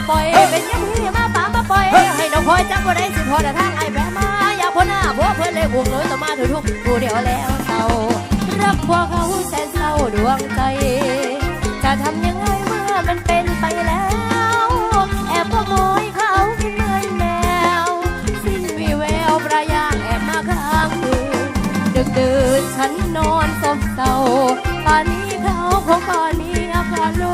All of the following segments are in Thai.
มาปล่อย เป็นยังพี่มาป่ามาปล่อย ให้น้องคอยจับบ่ได้สิพอแต่ทางไอ้แปะมา อย่าพ้นหน้าพวกเพื่อนเลยบุกเลยต่อมาถือทุกผู้เดียวแล้วเศร้ารักพวกเขาแสนเศร้าดวงใจจะทำยังไงเมื่อมันเป็นไปแล้ว แอบขโมยเขากินเหมือนแมว สิ้นวีแววประยางแอบมาข้างคืนดึกดื่นฉันนอนสมเศร้าป่านนี้เขาคงก่อนมีอาการโล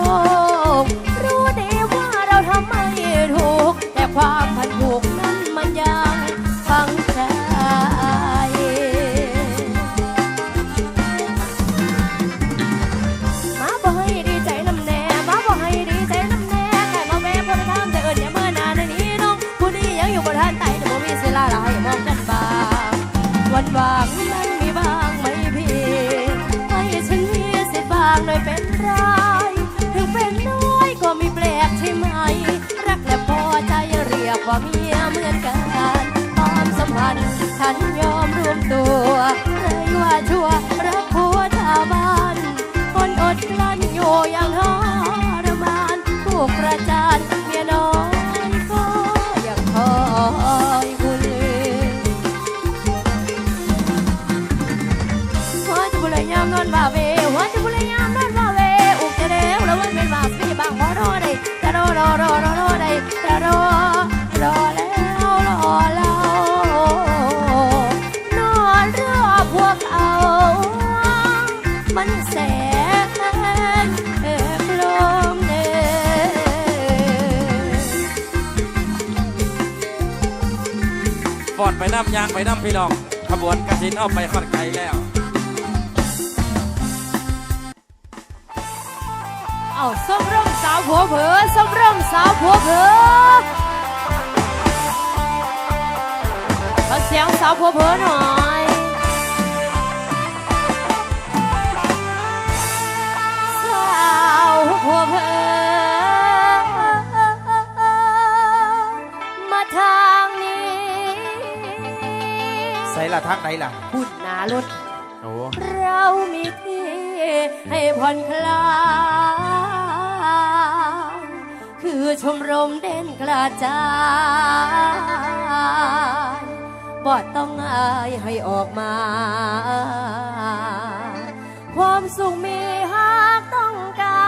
กแว่าเมียเหมือนกันความสัมพันธ์ฉันยอมรวมตัว อดไปน้ำยางไปน้ำพี่น้องขบวนกระถินเอาไปขอดไกลแล้ว เอาส้มร่มสาวผัวเผอส้มร่มสาวผัวเผอขอเสียงสาวผัวเผอหน่อย ใส่ละทางไหนล่ะพูดหนารถโอ้เรามีที่ ให้ผ่อนคลายคือชมรมเด่นกระจายบอดต้องอายให้ออกมา ความสุขมีหากต้องกา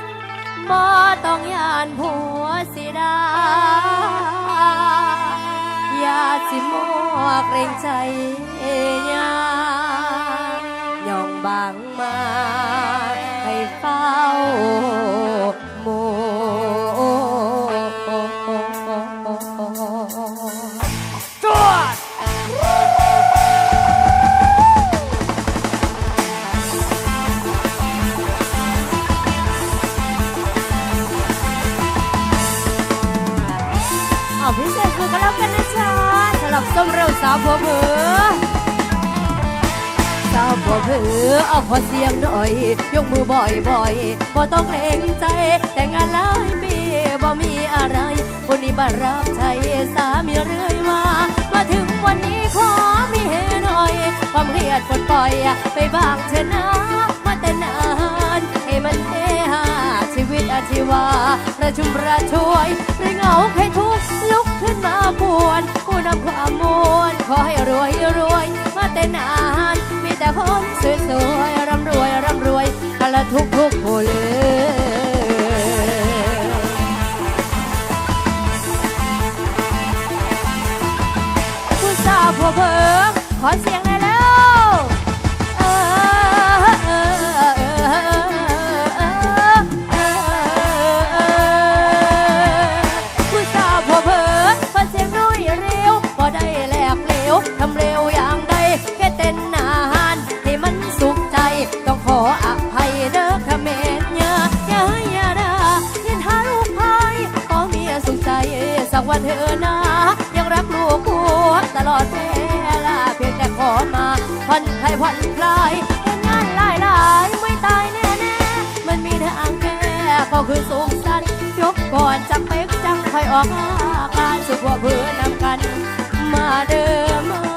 รบ่ต้องยานผัวสิดาอย่า สิมอกเกรงใจยา เร็วสาวผัวเผือสาวผัวเผอเอาขอเสียงหน่อย ยกมือบ่อยๆบ่ต้องเกรงใจ แต่งงานหลายปีบ่มีอะไรคนนี้มารับใช้สามีเรื่อยมา มาถึงวันนี้ขอมีเฮหน่อย ความเครียดปลดปล่อย ไปบ้างเถอะนะมาแต่นานให้มันเฮฮาชีวิตอาชีวาประชุมประช่วยหรือเหงาใครทุก อให้รวยรวยมาแต่นานมีแต่คนสวยสวยร่ำรวยร่ำรวยกันละทุกทุกคนเลยผู้สาวผัวเพิงขอเสียง ผ่อนคลายผ่อนคลายเห็นงานหลายหลายไม่ตายแน่แน่มันมีทางแก้ก็คือสูงสันยกก่อนจักเป๊กจังค่อยออกอาการสุขว่าเพื่อนำกัน มาเดิมาม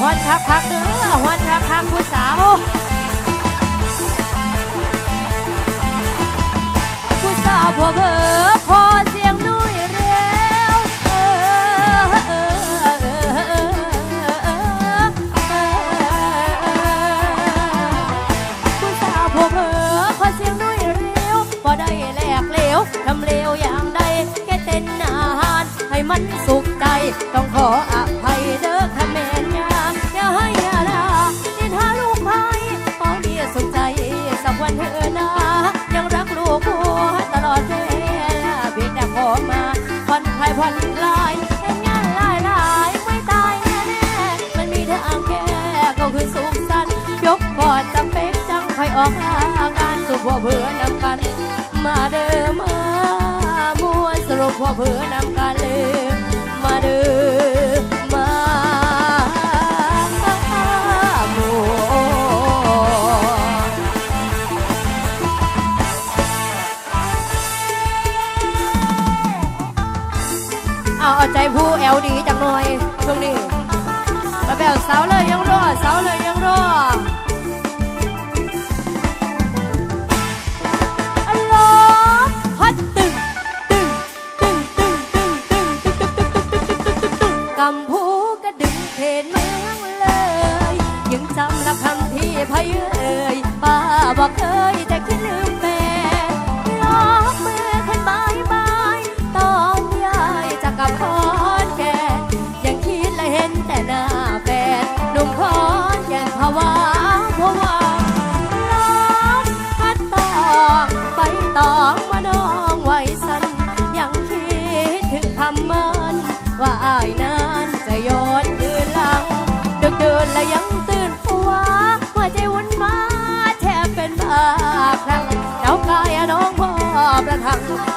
ฮอนคักคักเด้อฮอนคักคักผู้สาวผู้สาวพอเพอพอเสียงนุ้ยเร็วเออเออเออผู้สาวพอเพอพอเสียงนุ้ยเร็วพอได้แลกเลวทำเลวอย่างใดแค่เต้นอาหารให้มันสุขใจต้องขออ เถอะนะยังรักลูกผัวตลอดเวลาเพียงแต่ขอมาผ่อนคลายผ่อนคลายเห็นงานหลายหลายไม่ตายแน่ๆมันมีทางแค่ก็คือสุขสันต์ยกกอดจะเป๊กจังคอยออกอาการสุขพ่อเพื่อนำกัน มาเดิมมามวนสรุปพ่อเพื่อนำกันเลยมาเดิมมา เอาใจผู้แอลดีจังหน่อยช่วงนี้มาแบบสาวเลยยังรอสาวเลย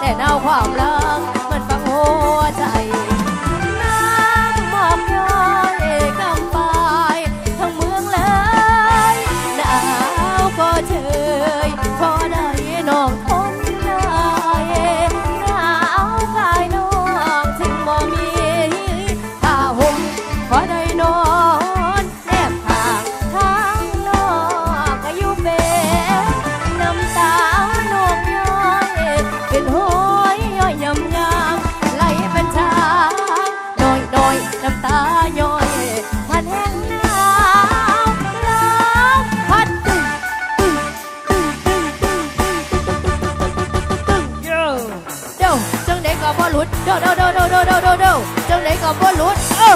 แต่เดาความรัก บ่หลุดเด้อเด้อเด้อเด้อเด้อเด้อเด้อเด้อจังไดก็บ่หลุดเอ้า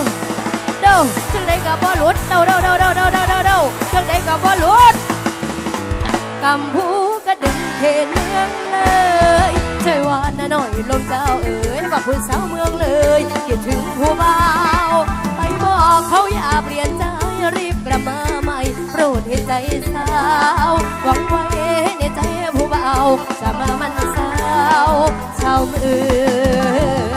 เด้อจังไดก็บ่หลุดเด้อเด้อเด้อเด้อเด้อเด้อเด้อเด้อจังไดก็บ่หลุดกำพูก็ดึงเขตเมืองเลยช่วยวาน่ะหน่อยลมเจ้าเอ๋ยว่าผู้สาวเมืองเลยคิดถึงผู้บ่าวไปบอกเขาอย่าเปลี่ยนใจรีบกลับมาใหม่โปรดให้ใจสาวหวังไว้ในใจผู้บ่าวจะมามันสาว ชาวเมือง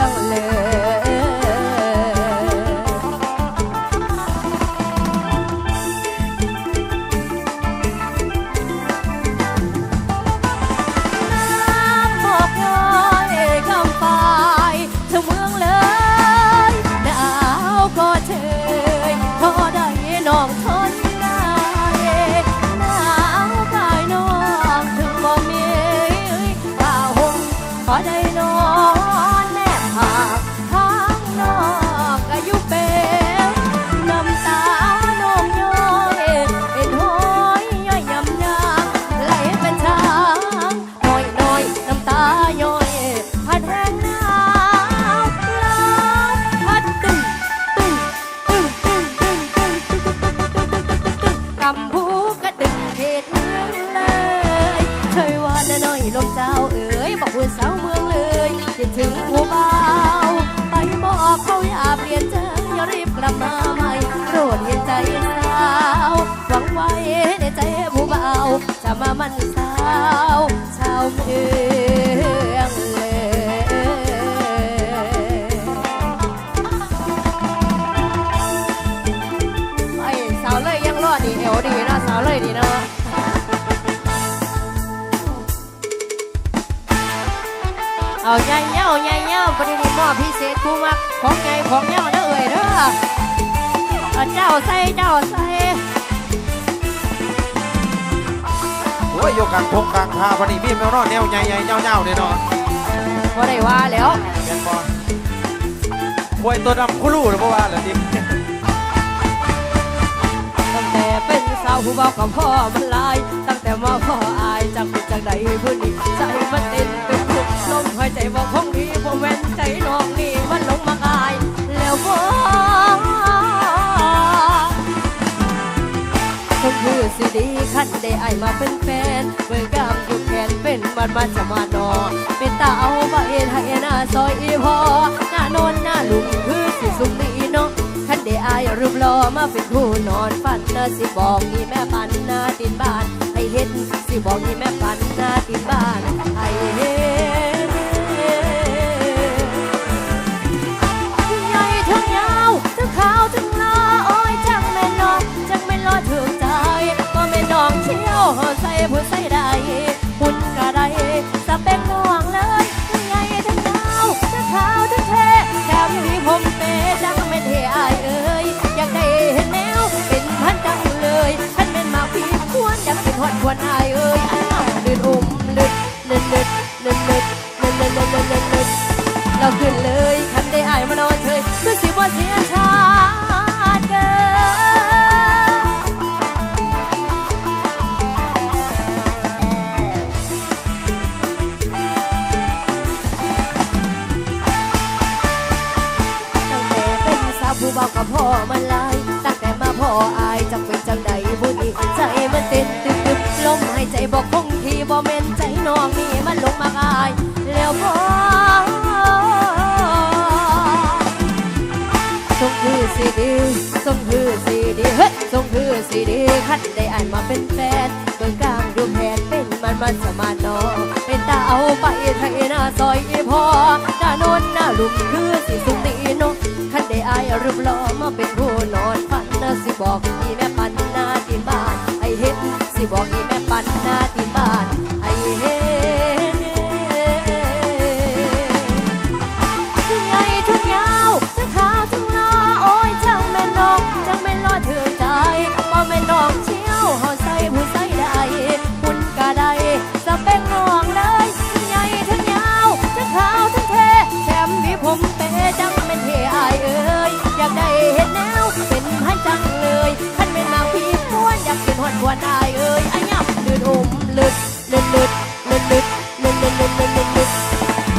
เอาใหญ่เย้าใหญ่เย้าประเดี๋ยวนี้มอบพิเศษผู้มักของใหญ่ของเย้าเด้อเอ่ยเด้อเอาเจ้าใส่เจ้าใส่โอ้ยโยกกลางพงกลางคาพอดีมีแมวนอนแนวใหญ่ๆเงาๆเนี่ยเนาะบ่ได้ว่าแล้วแม่นบอควยตัวดำคุรู้หรือเปล่าล่ะดิตั้งแต่เป็นสาวผู้เบากับพ่อมันหลาย ตั้งแต่มาพ่ออายจักเป็นจังใดผู้นี้ใจมันเต้นตึกตุก ลมหายใจบอกคงดีบ่แม่นใจน้องนี่มันลงมากาย แล้วบ่คงคือสิดีคันได้ไอมาเป็นแฟนเมื่อกามอยู่แขนเป็นมันมันจะมานอนเป็นตาเอาบาเอ็นให้หน้าซอยอีพอหน้าโนนหน้าลุงคือสิสุขดีเนาะคันได้อรูปหล่อมาเป็นผู้นอนฝันนะสิบอกนี่แม่ปันนาตินบ้านให้เห็นสิบอกนี่แม่ปันนาตินบ้านให้เห็น หอดควรอายเอ้ยอ้าวลืดอุ้มลืดลืดลืดลืดลืดลืดลืดลืดลืดลืดลืดเราขึ้นเลยคันได้อายมานอนเฉยคือสิว่าเสีย ลมหายใจบอกคงที่บ่แม่นใจน้องนี่มันลงมากอายแล้วพอทรงคือสีดีทรงคือสีดีเฮ้ยทรงคือสีดีคันได้อ่านมาเป็นแฟนเบิ่งกลางดูแผนเป็นมันมันสมานนอเป็นตาเอาไปไทยหน้าซอยอีพอหน้าโนนหน้าลุมคือสิสุตีนาะคันได้อายรูปหล่อมาเป็นผู้นอนฝันนะสิบอกอีแ not, not.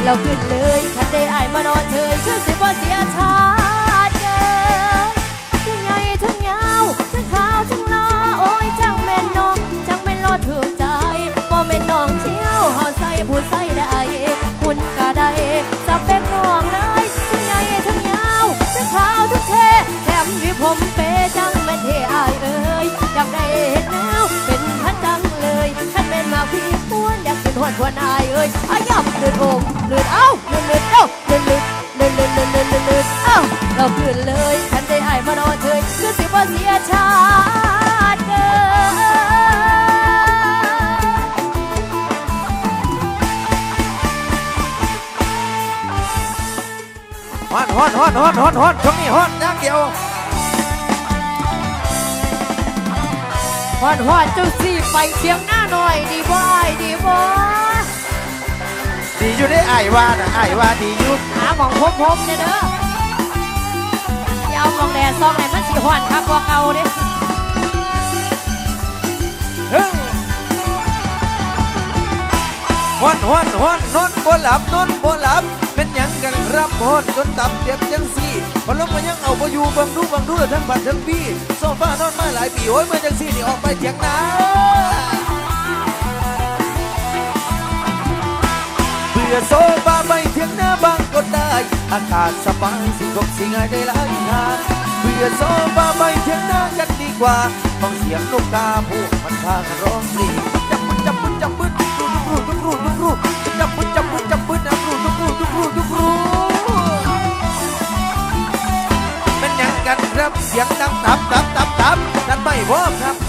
เราขึ้นเลยคันได้อายมานอนเฉยคือสิบ่เสียชาติเกินทั้งใหญ่ทั้งยาวทั้งขาวทั้งลาโอ้ยจังแม่นน้องจังแม่นรอถูกใจบ่แม่นน้องเชี่ยวเฮาใส่ผู้ใส่ได้คุณก็ได้สเปคน้องเลยทั้งใหญ่ทั้งยาวทั้งขาวทั้งเท่แถมมีผม วัวนายเอ้ยอายับเลือดองเลือดเอ้าเลือดเลือดเอ้าเลือดเลือดเลือดเลือดเลือดเลือดเลือดเอ้าเราขึ้นเลยฉันได้ไอมานอนเฉยคือสิบ่เสียชาติเด้ฮอนฮอนฮอนฮอนฮอนฮอนช่วงนี้ฮอนอย่เกียวฮอนฮอนเจ้าสี่ไปเสียงหน้าหน่อยดีบอยดีบอย ดีอยู่ได้ไอ้ายว่านะไอ้ายว่าดีอยู่หาหมองพบพบเนี่ยเด้ออย่าเอาหมองแดดซองไหนมันสิฮอดครับกว่าเก่าเด้เฮ้ยฮอนฮอนฮอนนอนบ่หลับนอนบ่หลับเป็นหยังกันรับฮอนจนตับเจ็บจังสี่พอลงมายังเอาบ่อยู่เบังดูเบังดูแล้วทั้งบัดทั้งพี่โซฟานอนมาหลายปีโอ้ยเมื่อจังสี่นี่ออกไปเถียงนา เบื่อโซฟาไม่เทียงหน้าบางก็ได้ อากาศสบายสิกบสิงายได้หลายทางเบื่อโซฟาไม่เทียงหน้ากันดีกว่าฟังเสียงนกกาพูดมันพากันร้องดีจับมึดจับมึดจับมึดทุกรูทุกรูทุกรูจับมึดจับมึดจับมึดนะรูทุกรูทุกรูทุกรูเป็นยังกันครับเสียงดังตับตับตับตับนั่นไม่พอครับ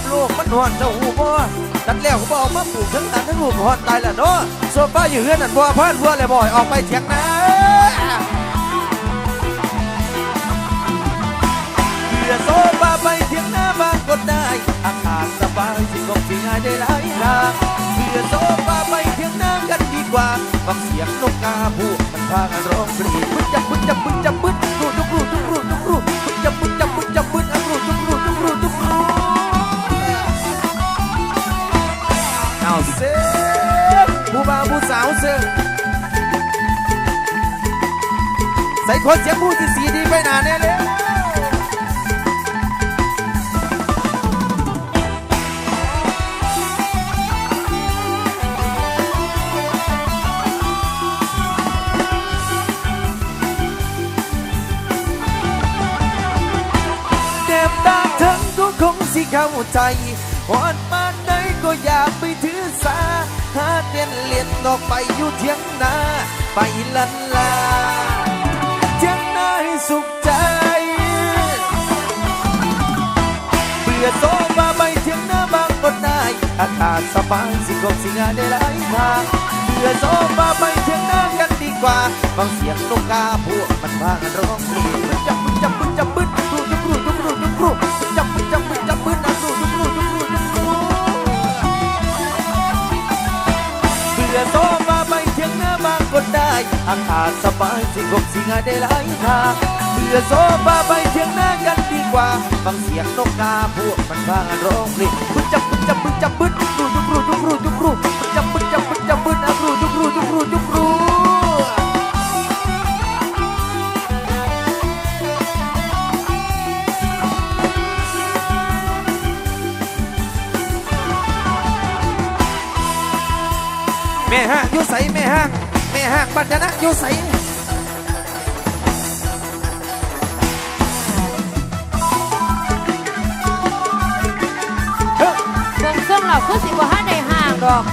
นฮอนเจ้าหูบ่ดันแล้วก็บ่อามาปลูกทั้งนั้นทั้งหูหอนตายละเนาะส่วนป้าอยู่เฮือนนั่นบ่พานบ่เลยบ่อยออกไปเถียงนาเพื่อโซฟาไปเถียงน้าบ้างก็ได้อาการสบายสิ่งของสิ่ายได้หลายทางเพื่อโซฟาไปเถียงน้ากันดีกว่าฟังเสียงนกกาพูมันพากันร้องเพลงปึ๊ดจับปึ๊ดจับปึ๊ดจับปึ๊ด ใส่คนเสียงผู้ที่สีดีไปหนาแน่เลยเจ็บตาทั้งก็คงสิเข้าใจหอนมาไหนก็อยากไปถือสา หาเตียนเลียนออกไปอยู่เทียงนา ไปลันลา สุขใจ เบื่อโซฟาไปเทียงหน้าบางกดได้อากาศสบายสิกบสิงานได้หลายทางเบื่อโซฟาไปเทียงหน้ากันดีกว่าฟังเสียงนกกาพวกมันพากันร้องเพลงจันจับ ก็ได้อากาศสบายสิกสิงาได้หลายทางเบื่อโซฟาไปเทียงหน้ากันดีกว่าฟังเสียงนกกาพวกมันพากันร้องเพลงบึ้จับบึ้จับบึ้จับบึ้รูทุกรูทุกรูทุกรูจับบึ้จับบึ้จับบึ้นะรูทุกรูทุกรูทุกรูแม่ห้างยู่ใสแม่ห้าง ห้างบัญชนะอยู่ใสเฮ้ยเบิ่งเครื่องเราคือสิบ่ฮันได้ห่างดอก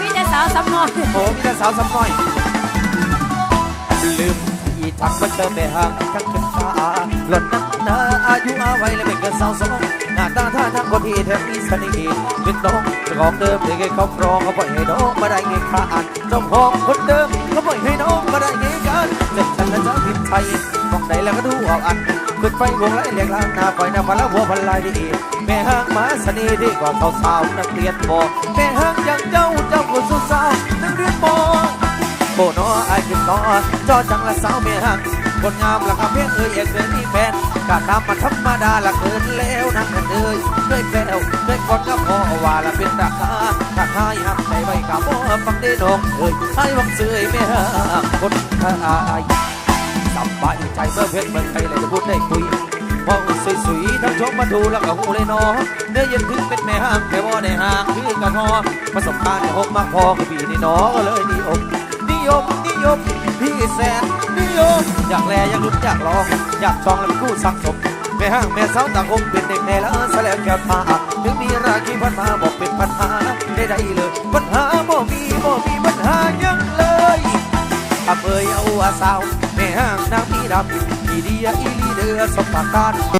มีแต่สาวสำน้อยโอ้มีแต่สาวสำน้อย ลืมอีทักมาเจอแม่ห้างทั้งเข็มขาหล่อนนักหนาอายุอาไว้และไม่เกินสาวสองห น้าตาท่าทางคนที่แทบมีเสน่ห์เป็นน้องจ้าของเดิมที่เคยเขาครองเขาปล่อยให้น้องมาได้ไงขาดเจ้าของคนเดิมเขาปล่อยให้น้องมาได้ไงกันเจ็บฉันและเจ้าทิพย์ไทยมองไหนแล้วก็ดูเอาอันขึ้นไปวงไรเรียกลางหน้าไฟหน้าพันแล้วหัวพันลายดีแม่ห้างมาสน่ห์ดีกว่าเขาสาวนักเรียนบอกแม่ห้างอย่างเจ้าเจ้าคนสุดสาวนักเรียนบอกโบนอไอ้ขึ้นต่อจอจังละสาวแม่ห้างคนงามละกับเพียงเอ่ยเอกเคยมีแฟน กะตามมาธรรมดาละเกินแล้วนั่งกันเอ่ยเคยแปลวเคยกอดกับพ่อว่าละเป็นราคาถ้าหายหักใจไว้กับพ่อฟังได้น้องเอ่ยให้วังเสยแม่หางคนทายสบายใจเมื่อเพชรเมืองไทยเลยจะพูดได้คุยมองสวยๆทั้งชมมาดูแล้วก็หูเลยเนอเนื้อเย็นถึงเป็นแม่ห้างแต่ว่าได้ห่างคือกระทอประสบการณ์หกมากพอกับพี่นี่นอก็เลยนิยมนิยม ยม พี่แสนนิยม อยากแลอยากลุ้นอยากลอง อยากจองแล้วเป็นคู่สังสมแม่ห้างแม่สาวต่างคงเป็นเด็กแน่แล้วแสลงแก้วตาถึงมีราคีพันมาบอกเป็นปัญหาได้ได้เลย ปัญหาบ่มีบ่มีปัญหายังเลยอำเภอเอาอาสาวแม่ห้างนางมีดำอีเดียอีลีเดือสมปากการ